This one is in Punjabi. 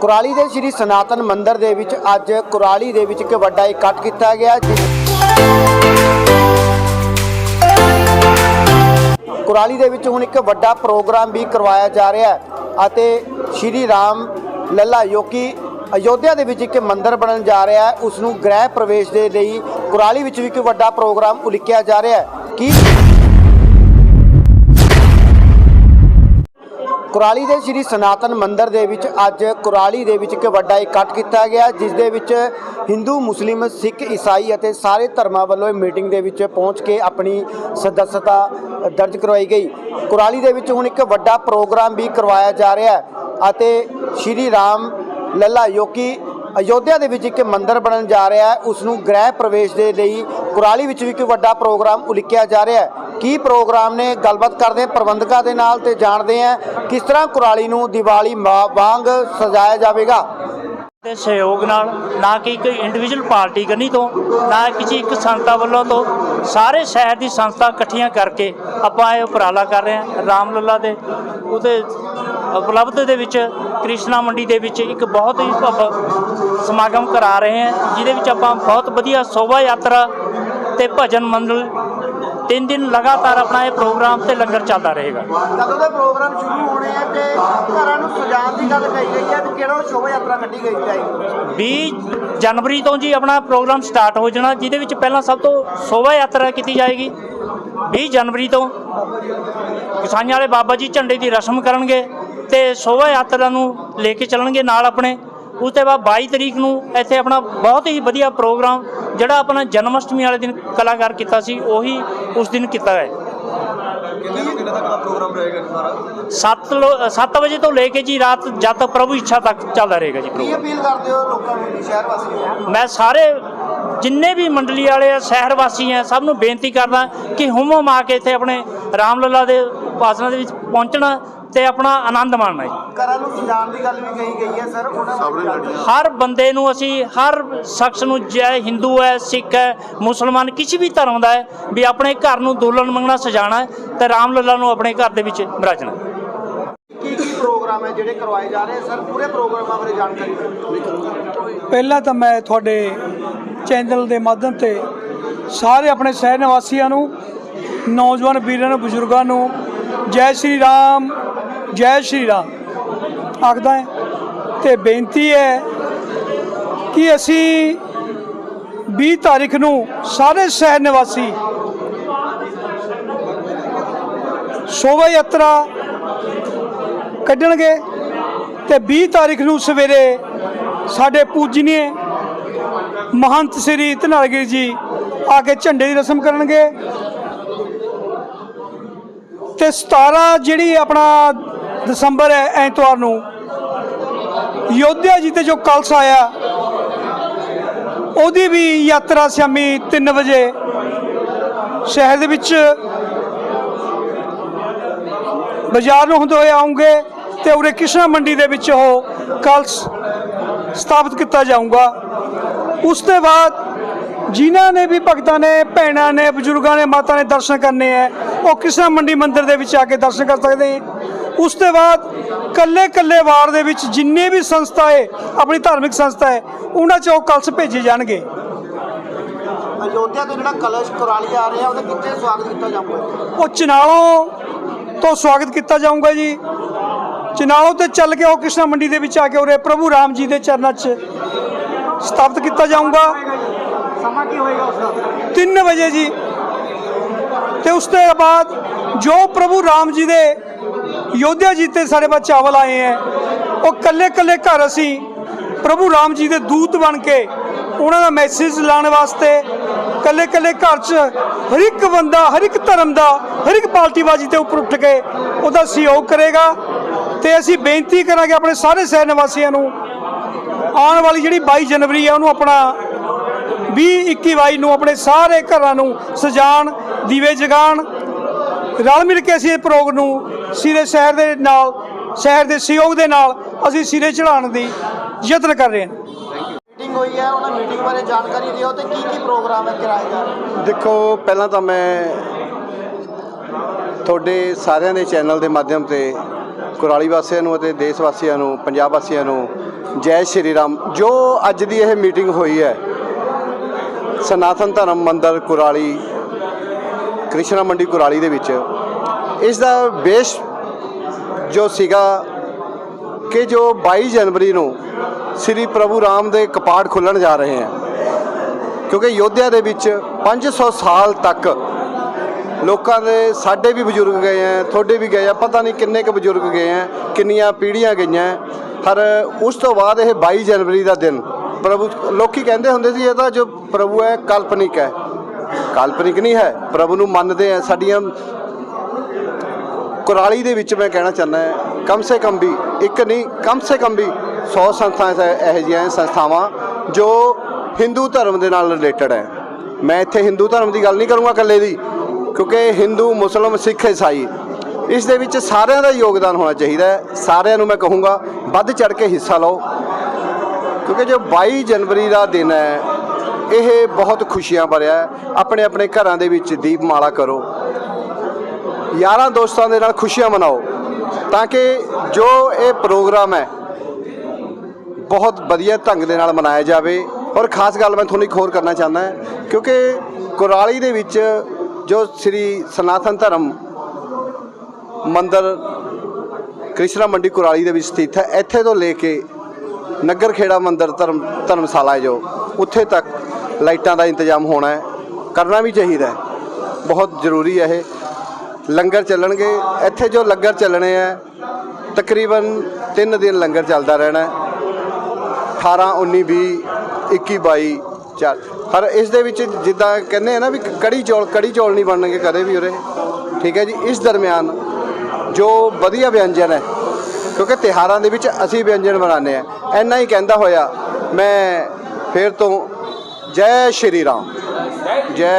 ਕੁਰਾਲੀ ਦੇ ਸ੍ਰੀ ਸਨਾਤਨ ਮੰਦਿਰ ਦੇ ਵਿੱਚ ਅੱਜ ਕੁਰਾਲੀ ਦੇ ਵਿੱਚ ਇੱਕ ਵੱਡਾ ਇਕੱਠ ਕੀਤਾ ਗਿਆ ਕੁਰਾਲੀ ਦੇ ਵਿੱਚ ਹੁਣ ਇੱਕ ਵੱਡਾ ਪ੍ਰੋਗਰਾਮ ਵੀ ਕਰਵਾਇਆ ਜਾ ਰਿਹਾ ਹੈ ਅਤੇ ਸ਼੍ਰੀ ਰਾਮ ਲੱਲਾ ਯੋਕੀ ਅਯੋਧਿਆ ਦੇ ਵਿੱਚ ਇੱਕ ਮੰਦਿਰ ਬਣਨ ਜਾ ਰਿਹਾ ਹੈ। ਉਸ ਨੂੰ ਗ੍ਰਹਿ ਪ੍ਰਵੇਸ਼ ਦੇ ਲਈ ਕੁਰਾਲੀ ਵਿੱਚ ਵੀ ਇੱਕ ਵੱਡਾ ਪ੍ਰੋਗਰਾਮ ਉਲੀਕਿਆ ਜਾ ਰਿਹਾ ਹੈ। ਕੀ ਕੁਰਾਲੀ ਦੇ ਸ੍ਰੀ ਸਨਾਤਨ ਮੰਦਿਰ ਦੇ ਵਿੱਚ ਅੱਜ ਕੁਰਾਲੀ ਦੇ ਵਿੱਚ ਇੱਕ ਵੱਡਾ ਇਕੱਠ ਕੀਤਾ ਗਿਆ, ਜਿਸ ਦੇ ਵਿੱਚ ਹਿੰਦੂ, ਮੁਸਲਿਮ, ਸਿੱਖ, ਈਸਾਈ ਅਤੇ ਸਾਰੇ ਧਰਮਾਂ ਵੱਲੋਂ ਇਹ ਮੀਟਿੰਗ ਦੇ ਵਿੱਚ ਪਹੁੰਚ ਕੇ ਆਪਣੀ ਸਦੱਸਤਾ ਦਰਜ ਕਰਵਾਈ ਗਈ। ਕੁਰਾਲੀ ਦੇ ਵਿੱਚ ਹੁਣ ਇੱਕ ਵੱਡਾ ਪ੍ਰੋਗਰਾਮ ਵੀ ਕਰਵਾਇਆ ਜਾ ਰਿਹਾ ਹੈ ਅਤੇ ਸ਼੍ਰੀ ਰਾਮ ਲੱਲਾ ਯੋਕੀ ਅਯੋਧਿਆ ਦੇ ਵਿੱਚ ਇੱਕ ਮੰਦਿਰ ਬਣਨ ਜਾ ਰਿਹਾ ਹੈ। ਉਸ ਨੂੰ ਗ੍ਰਹਿ ਪ੍ਰਵੇਸ਼ ਦੇ ਲਈ ਕੁਰਾਲੀ ਵਿੱਚ ਵੀ ਇੱਕ ਵੱਡਾ ਪ੍ਰੋਗਰਾਮ ਉਲੀਕਿਆ ਜਾ ਰਿਹਾ ਹੈ। ਕੀ ਪ੍ਰੋਗਰਾਮ ਨੇ? ਗੱਲਬਾਤ ਕਰਦੇ ਹਾਂ ਪ੍ਰਬੰਧਕਾਂ ਦੇ ਨਾਲ ਤੇ ਜਾਣਦੇ ਹਾਂ ਕਿਸ ਤਰ੍ਹਾਂ ਕੁਰਾਲੀ ਨੂੰ ਦੀਵਾਲੀ ਮਾ- ਵਾਂਗ ਸਜਾਇਆ ਜਾਵੇਗਾ। ਦੇ ਸਹਿਯੋਗ ਨਾਲ ਨਾ ਕਿ ਇੱਕ ਇੰਡੀਵਿਜੂਅਲ ਪਾਰਟੀ ਕਰਨੀ ਤੋਂ, ਨਾ ਕਿਸੇ ਇੱਕ ਸੰਸਥਾ ਵੱਲੋਂ ਤੋਂ, ਸਾਰੇ ਸ਼ਹਿਰ ਦੀ ਸੰਸਥਾ ਇਕੱਠੀਆਂ ਕਰਕੇ ਆਪਾਂ ਇਹ ਉਪਰਾਲਾ ਕਰ ਰਹੇ ਹਾਂ ਰਾਮ ਲੱਲਾ ਦੇ। ਉਹਦੇ ਉਪਲਬਧ ਦੇ ਵਿੱਚ ਕ੍ਰਿਸ਼ਨਾ ਮੰਡੀ ਦੇ ਵਿੱਚ ਇੱਕ ਬਹੁਤ ਹੀ ਸਮਾਗਮ ਕਰਾ ਰਹੇ ਹਾਂ, ਜਿਹਦੇ ਵਿੱਚ ਆਪਾਂ ਬਹੁਤ ਵਧੀਆ ਸ਼ੋਭਾ ਯਾਤਰਾ ਤੇ ਭਜਨ ਮੰਡਲ ਤਿੰਨ ਦਿਨ ਲਗਾਤਾਰ ਆਪਣਾ ਇਹ ਪ੍ਰੋਗਰਾਮ ਤੇ ਲੰਗਰ ਚੱਲਦਾ ਰਹੇਗਾ। ਕਦੋਂ ਦੇ ਪ੍ਰੋਗਰਾਮ ਸ਼ੁਰੂ ਹੋਣੇ ਆ ਤੇ ਘਰਾਂ ਨੂੰ ਸਜਾਉਣ ਦੀ ਗੱਲ ਕਹੀ ਗਈ ਹੈ ਤੇ ਕਿਹੜਾ ਸ਼ੋਭਾ ਯਾਤਰਾ ਕੱਢੀ ਗਈ ਜਾਏਗੀ 20 ਜਨਵਰੀ ਤੋਂ ਜੀ ਆਪਣਾ ਪ੍ਰੋਗਰਾਮ ਸਟਾਰਟ ਹੋ ਜਾਣਾ ਜਿਹਦੇ ਵਿੱਚ ਪਹਿਲਾਂ ਸਭ ਤੋਂ ਸ਼ੋਭਾ ਯਾਤਰਾ ਕੀਤੀ ਜਾਏਗੀ। 20 ਜਨਵਰੀ ਤੋਂ ਕਿਸਾਨਾਂ ਵਾਲੇ ਬਾਬਾ ਜੀ ਝੰਡੇ ਦੀ ਰਸਮ ਕਰਨਗੇ ਤੇ ਸ਼ੋਭਾ ਯਾਤਰਾ ਨੂੰ ਲੈ ਕੇ ਚੱਲਣਗੇ ਨਾਲ ਆਪਣੇ। ਉਸ ਤੋਂ ਬਾਅਦ 22 ਤਰੀਕ ਨੂੰ ਇੱਥੇ ਆਪਣਾ ਬਹੁਤ ਹੀ ਵਧੀਆ ਪ੍ਰੋਗਰਾਮ ਜਿਹੜਾ ਆਪਣਾ ਜਨਮ ਅਸ਼ਟਮੀ ਵਾਲੇ ਦਿਨ ਕਲਾਕਾਰ ਕੀਤਾ ਸੀ ਉਹੀ ਉਸ ਦਿਨ ਕੀਤਾ ਹੈ। ਕਿੰਨੇ ਤੋਂ ਕਿੰਨੇ ਤੱਕ ਦਾ ਪ੍ਰੋਗਰਾਮ ਰਹੇਗਾ ਜੀ ਸਾਰਾ? 7 7 ਵਜੇ ਤੋਂ ਲੈ ਕੇ ਜੀ ਰਾਤ ਜਦ ਤੱਕ ਪ੍ਰਭੂ ਇੱਛਾ ਤੱਕ ਚੱਲਦਾ ਰਹੇਗਾ ਜੀ ਕੀ ਪ੍ਰੋਗਰਾਮ ਅਪੀਲ ਕਰਦੇ ਹੋ ਲੋਕਾਂ ਨੂੰ ਸ਼ਹਿਰ ਵਾਸੀਆਂ ਨੂੰ? ਮੈਂ ਸਾਰੇ ਜਿੰਨੇ ਵੀ ਮੰਡਲੀ ਵਾਲੇ ਆ ਸ਼ਹਿਰ ਵਾਸੀ ਆ ਸਭ ਨੂੰ ਬੇਨਤੀ ਕਰਦਾ ਕਿ ਹੁਮ ਹੁਮ ਆ ਕੇ ਇੱਥੇ ਆਪਣੇ ਰਾਮ ਲੱਲਾ ਦੇ ਉਪਾਸਨਾ ਦੇ ਵਿੱਚ ਪਹੁੰਚਣਾ ਤੇ ਆਪਣਾ ਆਨੰਦ ਮਾਣਨਾ ਜੀ। ਘਰਾਂ ਨੂੰ ਸਜਾਉਣ ਦੀ ਗੱਲ ਵੀ ਕਹੀ ਗਈ ਹੈ ਸਰ ਉਹਨਾਂ ਹਰ ਬੰਦੇ ਨੂੰ ਅਸੀਂ ਹਰ ਸ਼ਖਸ ਨੂੰ ਜੈ ਹਿੰਦੂ ਹੈ ਸਿੱਖ ਹੈ ਮੁਸਲਮਾਨ ਕਿਸੇ ਵੀ ਧਰਮ ਦਾ ਹੈ ਵੀ ਆਪਣੇ ਘਰ ਨੂੰ ਦੁਲਹਨ ਮੰਗਣਾ ਸਜਾਣਾ ਹੈ ਤੇ ਰਾਮ ਲੱਲਾ ਨੂੰ ਆਪਣੇ ਘਰ ਦੇ ਵਿੱਚ ਵਿਰਾਜਣਾ ਕੀ ਕੀ ਪ੍ਰੋਗਰਾਮ ਹੈ ਜਿਹੜੇ ਕਰਵਾਏ ਜਾ ਰਹੇ ਸਰ? ਪੂਰੇ ਪ੍ਰੋਗਰਾਮਾਂ ਬਾਰੇ ਜਾਣਕਾਰੀ ਪਹਿਲਾਂ ਤਾਂ ਮੈਂ ਤੁਹਾਡੇ ਚੈਨਲ ਦੇ ਮਾਧਿਅਮ ਤੇ ਸਾਰੇ ਆਪਣੇ ਸ਼ਹਿਰ ਨਿਵਾਸੀਆਂ ਨੂੰ ਨੌਜਵਾਨ ਵੀਰਾਂ ਨੂੰ ਬਜ਼ੁਰਗਾਂ ਨੂੰ ਜੈ ਸ਼੍ਰੀ ਰਾਮ ਜੈ ਸ਼੍ਰੀ ਰਾਮ। ਆਖਦਾ ਹੈ, ਤੇ ਬੇਨਤੀ ਹੈ ਕਿ ਅਸੀਂ 20 ਤਾਰੀਖ ਨੂੰ ਸਾਰੇ ਸ਼ਹਿਰ ਨਿਵਾਸੀ ਸ਼ੋਭਾ ਯਾਤਰਾ ਕੱਢਣਗੇ ਤੇ 20 ਤਾਰੀਖ ਨੂੰ ਸਵੇਰੇ ਸਾਡੇ ਪੂਜਨੀਏ ਮਹੰਤ ਸ੍ਰੀ ਧਨਾਲਗਿਰੀ ਜੀ ਆ ਕੇ ਝੰਡੇ ਦੀ ਰਸਮ ਕਰਨਗੇ ਤੇ 17 ਜਿਹੜੀ ਆਪਣਾ ਦਸੰਬਰ ਹੈ ਐਤਵਾਰ ਨੂੰ ਯੋਧਿਆ ਜੀ ਤੇ ਜੋ ਕਲਸ ਆਇਆ, ਉਹਦੀ ਵੀ ਯਾਤਰਾ ਸ਼ਾਮੀ 3 ਵਜੇ। ਸ਼ਹਿਰ ਦੇ ਵਿੱਚ ਬਾਜ਼ਾਰ ਨੂੰ ਹੁੰਦੇ ਹੋਏ ਆਉਂਗੇ ਤੇ ਉਰੇ ਕ੍ਰਿਸ਼ਨਾ ਮੰਡੀ ਦੇ ਵਿੱਚ ਉਹ ਕਲਸ ਸਥਾਪਿਤ ਕੀਤਾ ਜਾਊਗਾ। ਉਸ ਤੋਂ ਬਾਅਦ ਜਿਨ੍ਹਾਂ ਨੇ ਵੀ ਭਗਤਾਂ ਨੇ, ਭੈਣਾਂ ਨੇ, ਬਜ਼ੁਰਗਾਂ ਨੇ ਮਾਤਾ ਨੇ ਦਰਸ਼ਨ ਕਰਨੇ ਹੈ, ਉਹ ਕ੍ਰਿਸ਼ਨਾ ਮੰਡੀ ਮੰਦਿਰ ਦੇ ਵਿੱਚ ਆ ਕੇ ਦਰਸ਼ਨ ਕਰ ਸਕਦੇ ਉਸ ਤੋਂ ਬਾਅਦ ਕੱਲੇ ਕੱਲੇ ਵਾਰ ਦੇ ਵਿੱਚ ਜਿੰਨੇ ਵੀ ਸੰਸਥਾ ਹੈ ਆਪਣੀ ਧਾਰਮਿਕ ਸੰਸਥਾ ਹੈ ਉਹਨਾਂ 'ਚ ਉਹ ਕਲਸ ਭੇਜੇ ਜਾਣਗੇ। ਅਯੋਧਿਆ ਤੋਂ ਜਿਹੜਾ ਕਲਸ਼ ਕੁਰਾਲੀ ਆ ਰਿਹਾ ਉਹਦਾ ਕਿੱਥੇ ਸਵਾਗਤ ਕੀਤਾ ਜਾਊਗਾ? ਉਹ ਚਨਾਲੋਂ ਤੋਂ ਸਵਾਗਤ ਕੀਤਾ ਜਾਊਗਾ ਜੀ। ਚਨਾਲੋਂ ਤੇ ਚੱਲ ਕੇ ਉਹ ਕ੍ਰਿਸ਼ਨਾ ਮੰਡੀ ਦੇ ਵਿੱਚ ਆ ਕੇ ਉਰੇ ਪ੍ਰਭੂ ਰਾਮ ਜੀ ਦੇ ਚਰਨਾਂ 'ਚ ਸਥਾਪਿਤ ਕੀਤਾ ਜਾਊਗਾ। ਸਮਾਂ ਕੀ ਹੋਏਗਾ ਉਸ ਦਾ? 3 ਵਜੇ ਜੀ। ਤੇ ਉਸ ਤੋਂ ਬਾਅਦ ਜੋ ਪ੍ਰਭੂ ਰਾਮ ਜੀ ਦੇ ਯੋਧਿਆ ਜੀ ਤੇ ਸਾਡੇ ਬਾਅਦ ਚਾਵਲ ਆਏ ਹੈ ਉਹ ਕੱਲੇ ਕੱਲੇ ਘਰ ਅਸੀਂ ਪ੍ਰਭੂ ਰਾਮ ਜੀ ਦੇ ਦੂਤ ਬਣ ਕੇ ਉਹਨਾਂ ਦਾ ਮੈਸੇਜ ਲਾਉਣ ਵਾਸਤੇ ਕੱਲੇ ਕੱਲੇ ਘਰ 'ਚ ਹਰ ਇੱਕ ਬੰਦਾ, ਹਰ ਇੱਕ ਧਰਮ ਦਾ, ਹਰ ਇੱਕ ਪਾਰਟੀਬਾਜ਼ੀ ਤੇ ਉੱਪਰ ਉੱਠ ਕੇ ਉਹਦਾ ਸਹਿਯੋਗ ਕਰੇਗਾ। ਤੇ ਅਸੀਂ ਬੇਨਤੀ ਕਰਾਂਗੇ ਆਪਣੇ ਸਾਰੇ ਸ਼ਹਿਰ ਨਿਵਾਸੀਆਂ ਨੂੰ, ਆਉਣ ਵਾਲੀ ਜਿਹੜੀ 22 ਜਨਵਰੀ ਹੈ ਉਹਨੂੰ ਆਪਣਾ 20 21 22 ਨੂੰ ਆਪਣੇ ਸਾਰੇ ਘਰਾਂ ਨੂੰ ਸਜਾਣ, ਦੀਵੇ ਜਗਾਣ ਰਲ ਮਿਲ ਕੇ ਅਸੀਂ ਇਹ ਪ੍ਰੋਗਰਾਮ ਨੂੰ ਸਿਰੇ ਸ਼ਹਿਰ ਦੇ ਨਾਲ ਸ਼ਹਿਰ ਦੇ ਸਹਿਯੋਗ ਦੇ ਨਾਲ ਅਸੀਂ ਸਿਰੇ ਚੜਾਉਣ ਦੀ ਯਤਨ ਕਰ ਰਹੇ ਹਾਂ। ਮੀਟਿੰਗ ਹੋਈ ਹੈ ਉਹਨਾਂ ਮੀਟਿੰਗ ਬਾਰੇ ਜਾਣਕਾਰੀ ਦਿਓ ਤੇ ਕੀ ਕੀ ਪ੍ਰੋਗਰਾਮ ਹੈ ਕਰਾਏ ਜਾ ਰਹੇ ਦੇਖੋ ਪਹਿਲਾਂ ਤਾਂ ਮੈਂ ਤੁਹਾਡੇ ਸਾਰਿਆਂ ਦੇ ਚੈਨਲ ਦੇ ਮਾਧਿਅਮ ਤੇ ਕੁਰਾਲੀ ਵਾਸੀਆਂ ਨੂੰ ਅਤੇ ਦੇਸ਼ ਵਾਸੀਆਂ ਨੂੰ ਪੰਜਾਬ ਵਾਸੀਆਂ ਨੂੰ ਜੈ ਸ਼੍ਰੀ ਰਾਮ। ਜੋ ਅੱਜ ਦੀ ਇਹ ਮੀਟਿੰਗ ਹੋਈ ਹੈ ਸਨਾਤਨ ਧਰਮ ਮੰਦਰ ਕੁਰਾਲੀ ਕ੍ਰਿਸ਼ਨਾ ਮੰਡੀ ਕੁਰਾਲੀ ਦੇ ਵਿੱਚ ਇਸ ਦਾ ਬੇਸ ਜੋ ਸੀਗਾ ਕਿ ਜੋ 22 ਜਨਵਰੀ ਨੂੰ ਸ੍ਰੀ ਪ੍ਰਭੂ ਰਾਮ ਦੇ ਕਪਾੜ ਖੁੱਲਣ ਜਾ ਰਹੇ ਹਨ ਕਿਉਂਕਿ ਯੋਧਿਆ ਦੇ ਵਿੱਚ 500 ਸਾਲ ਤੱਕ ਲੋਕਾਂ ਦੇ ਸਾਡੇ ਵੀ ਬਜ਼ੁਰਗ ਗਏ ਆ ਤੁਹਾਡੇ ਵੀ ਗਏ ਆ, ਪਤਾ ਨਹੀਂ ਕਿੰਨੇ ਕੁ ਬਜ਼ੁਰਗ ਗਏ ਆ ਕਿੰਨੀਆਂ ਪੀੜ੍ਹੀਆਂ ਗਈਆਂ ਹਰ ਉਸ ਤੋਂ ਬਾਅਦ ਇਹ 22 ਜਨਵਰੀ ਦਾ ਦਿਨ, ਪ੍ਰਭੂ ਲੋਕੀ ਕਹਿੰਦੇ ਹੁੰਦੇ ਸੀ ਇਹ ਤਾਂ ਜੋ ਪ੍ਰਭੂ ਹੈ, ਕਾਲਪਨਿਕ ਹੈ। ਕਾਲਪਨਿਕ ਨਹੀਂ ਹੈ, ਪ੍ਰਭੂ ਨੂੰ ਮੰਨਦੇ ਆ ਸਾਡੀਆਂ ਕੁਰਾਲੀ ਦੇ ਵਿੱਚ ਮੈਂ ਕਹਿਣਾ ਚਾਹੁੰਦਾ ਹਾਂ, ਕਮ ਸੇ ਕਮ ਵੀ, ਇੱਕ ਨਹੀਂ, ਕਮ ਸੇ ਕਮ ਵੀ 100 ਸੰਸਥਾਵਾਂ ਇਹੋ ਜਿਹੀਆਂ ਸੰਸਥਾਵਾਂ ਜੋ ਹਿੰਦੂ ਧਰਮ ਦੇ ਨਾਲ ਰਿਲੇਟਡ ਹੈ। ਮੈਂ ਇੱਥੇ ਹਿੰਦੂ ਧਰਮ ਦੀ ਗੱਲ ਨਹੀਂ ਕਰੂੰਗਾ ਇਕੱਲੇ ਦੀ, ਕਿਉਂਕਿ ਹਿੰਦੂ, ਮੁਸਲਮ, ਸਿੱਖ, ਈਸਾਈ, ਇਸ ਦੇ ਵਿੱਚ ਸਾਰਿਆਂ ਦਾ ਯੋਗਦਾਨ ਹੋਣਾ ਚਾਹੀਦਾ ਹੈ। ਸਾਰਿਆਂ ਨੂੰ ਮੈਂ ਕਹੂੰਗਾ, ਵੱਧ ਚੜ ਕੇ ਹਿੱਸਾ ਲਓ, ਕਿਉਂਕਿ ਜੋ 22 ਜਨਵਰੀ ਦਾ ਦਿਨ ਹੈ ਇਹ ਬਹੁਤ ਖੁਸ਼ੀਆਂ ਭਰਿਆ ਹੈ। ਆਪਣੇ ਆਪਣੇ ਘਰਾਂ ਦੇ ਵਿੱਚ ਦੀਪਮਾਲਾ ਕਰੋ। ਯਾਰਾਂ ਦੋਸਤਾਂ ਦੇ ਨਾਲ ਖੁਸ਼ੀਆਂ ਮਨਾਓ। ਤਾਂ ਕਿ ਜੋ ਇਹ ਪ੍ਰੋਗਰਾਮ ਹੈ, ਬਹੁਤ ਵਧੀਆ ਢੰਗ ਦੇ ਨਾਲ ਮਨਾਇਆ ਜਾਵੇ। ਔਰ ਖਾਸ ਗੱਲ ਮੈਂ ਤੁਹਾਨੂੰ ਇੱਕ ਹੋਰ ਕਰਨਾ ਚਾਹੁੰਦਾ ਹਾਂ, ਕਿਉਂਕਿ ਕੁਰਾਲੀ ਦੇ ਵਿੱਚ ਜੋ ਸ੍ਰੀ ਸਨਾਤਨ ਧਰਮ ਮੰਦਰ ਕ੍ਰਿਸ਼ਨਾ ਮੰਡੀ ਕੁਰਾਲੀ ਦੇ ਵਿੱਚ ਸਥਿਤ ਹੈ, ਇੱਥੇ ਤੋਂ ਲੈ ਕੇ ਨਗਰ ਖੇੜਾ ਮੰਦਰ ਧਰਮ ਧਰਮਸ਼ਾਲਾ ਹੈ ਜੋ, ਉੱਥੇ ਤੱਕ ਲਾਈਟਾਂ ਦਾ ਇੰਤਜ਼ਾਮ ਹੋਣਾ ਹੈ। ਕਰਨਾ ਵੀ ਚਾਹੀਦਾ ਹੈ। ਬਹੁਤ ਜ਼ਰੂਰੀ ਹੈ ਇਹ। ਲੰਗਰ ਚੱਲਣਗੇ। ਇੱਥੇ ਜੋ ਲੰਗਰ ਚੱਲਣੇ ਆ ਤਕਰੀਬਨ 3 ਦਿਨ ਲੰਗਰ ਚੱਲਦਾ ਰਹਿਣਾ ਹੈ। 18 19 20 21 22 ਚਾਰ। ਪਰ ਇਸ ਦੇ ਵਿੱਚ ਜਿੱਦਾਂ ਕਹਿੰਦੇ ਆ ਨਾ ਵੀ ਕੜੀ ਚੌਲ ਕੜੀ ਚੌਲ ਨਹੀਂ ਬਣਨਗੇ ਕਦੇ ਵੀ ਉਰੇ। ਠੀਕ ਹੈ ਜੀ? ਇਸ ਦਰਮਿਆਨ ਜੋ ਵਧੀਆ ਵਿਅੰਜਨ ਹੈ, ਕਿਉਂਕਿ ਤਿਹਾਰਾਂ ਦੇ ਵਿੱਚ ਅਸੀਂ ਵਿਅੰਜਨ ਬਣਾਉਂਦੇ ਆ ਐਨਾ ਹੀ ਕਹਿੰਦਾ ਹੋਇਆ, ਮੈਂ ਫਿਰ ਤੋਂ ਜੈ ਸ਼੍ਰੀ ਰਾਮ। ਜੈ